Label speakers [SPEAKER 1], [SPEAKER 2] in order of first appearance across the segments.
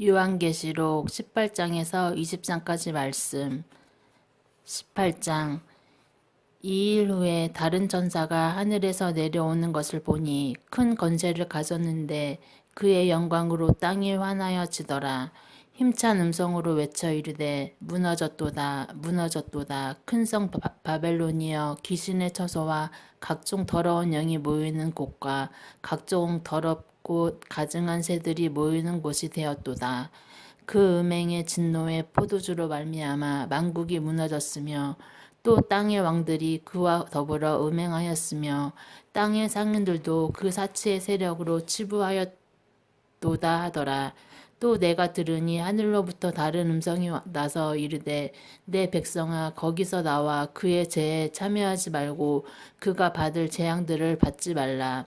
[SPEAKER 1] 요한계시록 18장에서 20장까지 말씀. 18장. 이 일 후에 다른 전사가 하늘에서 내려오는 것을 보니 큰 건세를 가졌는데 그의 영광으로 땅이 환하여지더라. 힘찬 음성으로 외쳐 이르되 무너졌도다 무너졌도다. 큰 성 바벨론이여 귀신의 처소와 각종 더러운 영이 모이는 곳과 각종 더럽 고 가증한 새들이 모이는 곳이 되었도다. 그 음행의 진노의 포도주로 말미암아 만국이 무너졌으며 또 땅의 왕들이 그와 더불어 음행하였으며 땅의 상인들도 그 사치의 세력으로 치부하였도다 하더라. 또 내가 들으니 하늘로부터 다른 음성이 나서 이르되 내 백성아 거기서 나와 그의 죄에 참여하지 말고 그가 받을 재앙들을 받지 말라.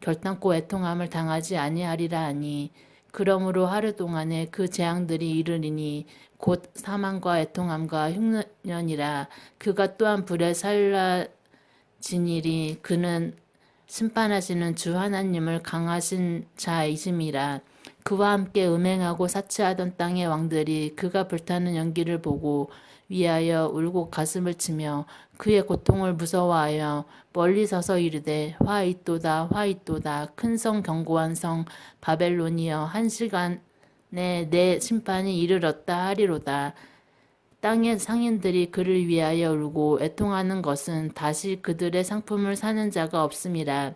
[SPEAKER 1] 결단코 애통함을 당하지 아니하리라 하니 그러므로 하루 동안에 그 재앙들이 이르리니 곧 사망과 애통함과 흉년이라 그가 또한 불에 살라 진일이 그는 심판하시는 주 하나님을 강하신 자이심이라 그와 함께 음행하고 사치하던 땅의 왕들이 그가 불타는 연기를 보고 위하여 울고 가슴을 치며 그의 고통을 무서워하여 멀리 서서 이르되 화 있도다 화 있도다 큰 성 견고한 성 바벨론이여 한 시간에 내 심판이 이르렀다 하리로다 땅의 상인들이 그를 위하여 울고 애통하는 것은 다시 그들의 상품을 사는 자가 없음이라.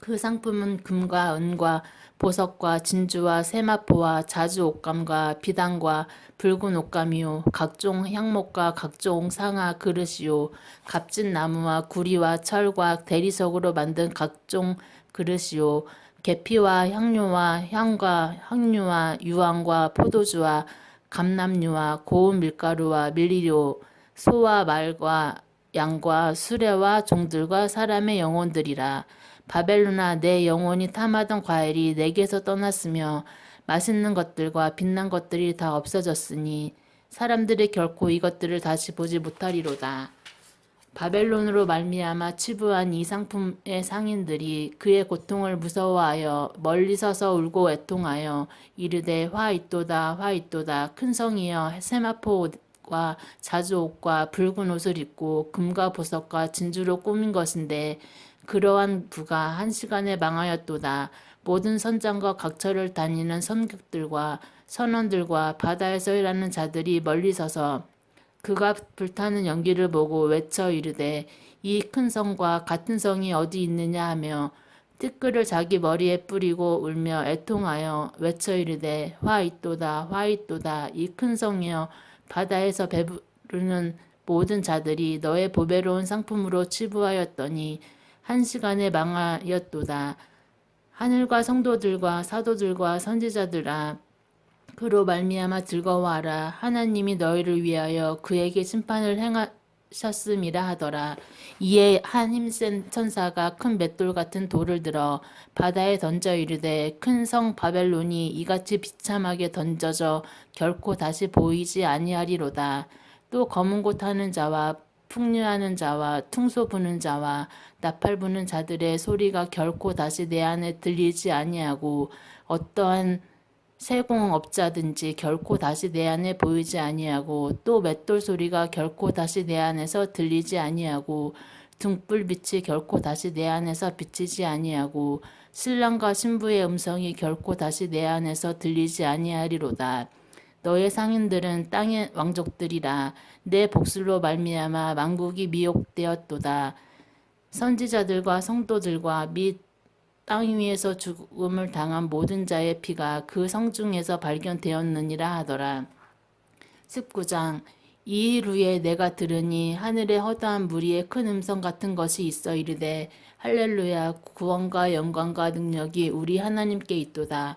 [SPEAKER 1] 그 상품은 금과 은과 보석과 진주와 세마포와 자주 옷감과 비단과 붉은 옷감이요. 각종 향목과 각종 상아 그릇이요. 값진 나무와 구리와 철과 대리석으로 만든 각종 그릇이요. 계피와 향료와 향과 향유와 유황과 포도주와 감람류와 고운 밀가루와 밀리료, 소와 말과 양과 수레와 종들과 사람의 영혼들이라. 바벨로나 내 영혼이 탐하던 과일이 내게서 떠났으며 맛있는 것들과 빛난 것들이 다 없어졌으니 사람들이 결코 이것들을 다시 보지 못하리로다. 바벨론으로 말미암아 치부한 이 상품의 상인들이 그의 고통을 무서워하여 멀리 서서 울고 애통하여 이르되 화 있도다 화 있도다 큰 성이여 세마포 옷과 자주 옷과 붉은 옷을 입고 금과 보석과 진주로 꾸민 것인데 그러한 부가 한 시간에 망하였도다. 모든 선장과 각처를 다니는 선객들과 선원들과 바다에서 일하는 자들이 멀리 서서 그가 불타는 연기를 보고 외쳐 이르되 이 큰 성과 같은 성이 어디 있느냐? 하며 티끌을 자기 머리에 뿌리고 울며 애통하여 외쳐 이르되 화 있도다 화 있도다. 이 큰 성이여 바다에서 배부르는 모든 자들이 너의 보배로운 상품으로 치부하였더니 한 시간에 망하였도다. 하늘과 성도들과 사도들과 선지자들아 그로 말미암아 즐거워하라. 하나님이 너희를 위하여 그에게 심판을 행하셨음이라 하더라. 이에 한 힘센 천사가 큰 맷돌 같은 돌을 들어 바다에 던져 이르되 큰 성 바벨론이 이같이 비참하게 던져져 결코 다시 보이지 아니하리로다. 또 검은 곳 하는 자와 풍류하는 자와 퉁소 부는 자와 나팔 부는 자들의 소리가 결코 다시 내 안에 들리지 아니하고 어떠한 세공업자든지 결코 다시 내 안에 보이지 아니하고 또 맷돌 소리가 결코 다시 내 안에서 들리지 아니하고 등불 빛이 결코 다시 내 안에서 비치지 아니하고 신랑과 신부의 음성이 결코 다시 내 안에서 들리지 아니하리로다. 너의 상인들은 땅의 왕족들이라 내 복술로 말미암아 만국이 미혹되었도다. 선지자들과 성도들과 및 땅 위에서 죽음을 당한 모든 자의 피가 그 성중에서 발견되었느니라 하더라. 19장 이일 후에 내가 들으니 하늘에 허다한 무리의 큰 음성 같은 것이 있어 이르되 할렐루야 구원과 영광과 능력이 우리 하나님께 있도다.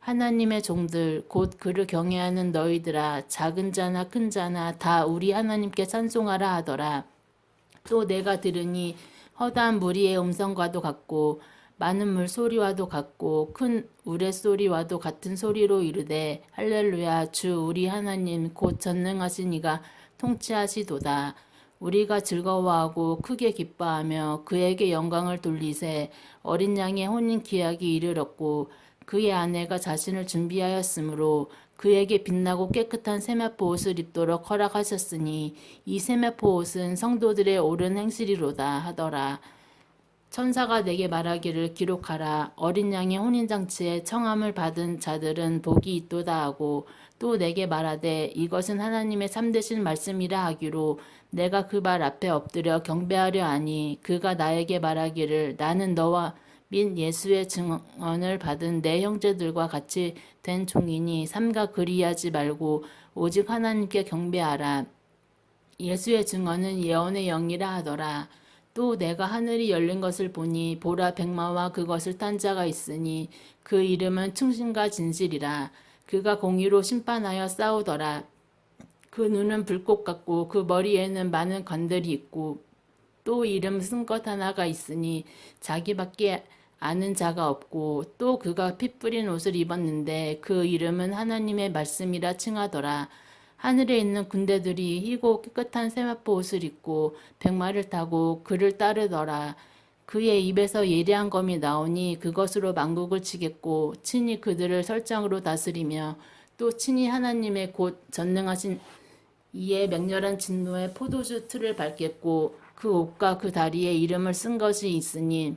[SPEAKER 1] 하나님의 종들 곧 그를 경외하는 너희들아 작은 자나 큰 자나 다 우리 하나님께 찬송하라 하더라. 또 내가 들으니 허다한 무리의 음성과도 같고 많은 물 소리와도 같고 큰 우레 소리와도 같은 소리로 이르되 할렐루야 주 우리 하나님 곧 전능하신 이가 통치하시도다 우리가 즐거워하고 크게 기뻐하며 그에게 영광을 돌리세 어린 양의 혼인 기약이 이르렀고 그의 아내가 자신을 준비하였으므로 그에게 빛나고 깨끗한 세마포 옷을 입도록 허락하셨으니 이 세마포 옷은 성도들의 옳은 행실이로다 하더라. 천사가 내게 말하기를 기록하라. 어린 양의 혼인잔치에 청함을 받은 자들은 복이 있도다 하고 또 내게 말하되 이것은 하나님의 참되신 말씀이라 하기로 내가 그말 앞에 엎드려 경배하려 하니 그가 나에게 말하기를 나는 너와 및 예수의 증언을 받은 내 형제들과 같이 된 종이니 삼가 그리하지 말고 오직 하나님께 경배하라. 예수의 증언은 예언의 영이라 하더라. 또 내가 하늘이 열린 것을 보니 보라 백마와 그것을 탄 자가 있으니 그 이름은 충신과 진실이라. 그가 공의로 심판하여 싸우더라. 그 눈은 불꽃 같고 그 머리에는 많은 관들이 있고 또 이름 쓴 것 하나가 있으니 자기밖에 아는 자가 없고 또 그가 피 뿌린 옷을 입었는데 그 이름은 하나님의 말씀이라 칭하더라. 하늘에 있는 군대들이 희고 깨끗한 세마포 옷을 입고 백마를 타고 그를 따르더라. 그의 입에서 예리한 검이 나오니 그것으로 만국을 치겠고 친히 그들을 설정으로 다스리며 또 친히 하나님의 곧 전능하신 이에 맹렬한 진노의 포도주 틀을 밟겠고 그 옷과 그 다리에 이름을 쓴 것이 있으니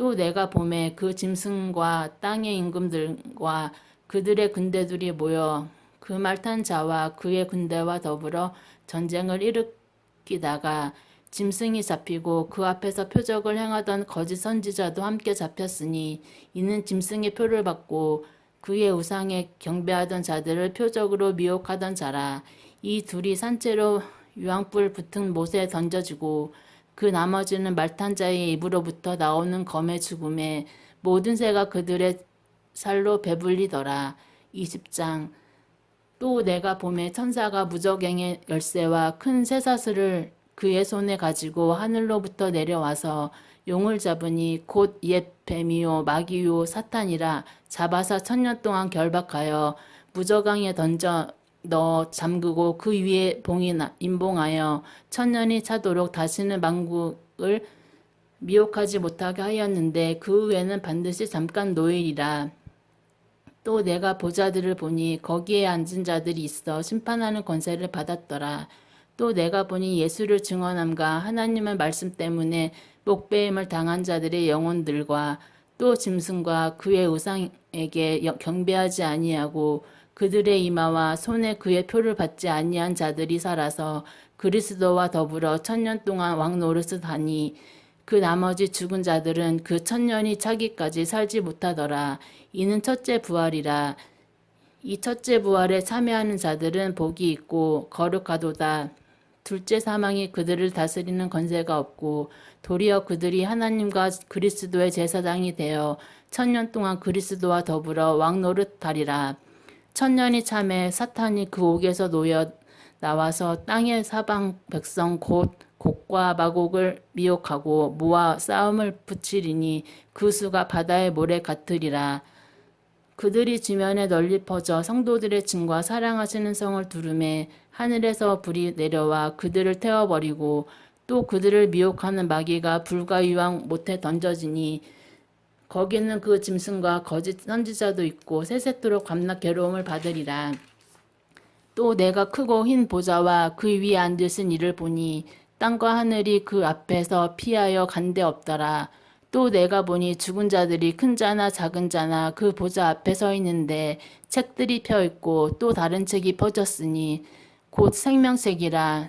[SPEAKER 1] 또 내가 봄에 그 짐승과 땅의 임금들과 그들의 군대들이 모여 그 말탄 자와 그의 군대와 더불어 전쟁을 일으키다가 짐승이 잡히고 그 앞에서 표적을 행하던 거짓 선지자도 함께 잡혔으니 이는 짐승의 표를 받고 그의 우상에 경배하던 자들을 표적으로 미혹하던 자라. 이 둘이 산채로 유황불 붙은 못에 던져지고 그 나머지는 말탄 자의 입으로부터 나오는 검의 죽음에 모든 새가 그들의 살로 배불리더라. 20장 또 내가 봄에 천사가 무적행의 열쇠와 큰 쇠사슬을 그의 손에 가지고 하늘로부터 내려와서 용을 잡으니 곧 옛 뱀이요 마귀요 사탄이라 잡아서 천년 동안 결박하여 무저강에 던져 넣어 잠그고 그 위에 봉이 나- 임봉하여 천년이 차도록 다시는 만국을 미혹하지 못하게 하였는데 그 후에는 반드시 잠깐 노일이라 또 내가 보자들을 보니 거기에 앉은 자들이 있어 심판하는 권세를 받았더라. 또 내가 보니 예수를 증언함과 하나님의 말씀 때문에 목배임을 당한 자들의 영혼들과 또 짐승과 그의 우상에게 여- 경배하지 아니하고 그들의 이마와 손에 그의 표를 받지 아니한 자들이 살아서 그리스도와 더불어 천년 동안 왕 노릇을 하니 그 나머지 죽은 자들은 그 천년이 차기까지 살지 못하더라. 이는 첫째 부활이라. 이 첫째 부활에 참여하는 자들은 복이 있고 거룩하도다. 둘째 사망이 그들을 다스리는 권세가 없고 도리어 그들이 하나님과 그리스도의 제사장이 되어 천년 동안 그리스도와 더불어 왕 노릇하리라. 천년이 참에 사탄이 그 옥에서 놓여 나와서 땅의 사방 백성 곧 곡과 마곡을 미혹하고 모아 싸움을 붙이리니 그 수가 바다의 모래 같으리라. 그들이 지면에 널리 퍼져 성도들의 증과 사랑하시는 성을 두름에 하늘에서 불이 내려와 그들을 태워버리고 또 그들을 미혹하는 마귀가 불과 유황 못에 던져지니 거기는 그 짐승과 거짓 선지자도 있고 세세토록 밤낮 괴로움을 받으리라. 또 내가 크고 흰 보좌와 그 위에 앉으신 이를 보니 땅과 하늘이 그 앞에서 피하여 간데 없더라. 또 내가 보니 죽은 자들이 큰 자나 작은 자나 그 보좌 앞에 서 있는데 책들이 펴 있고 또 다른 책이 퍼졌으니 곧 생명책이라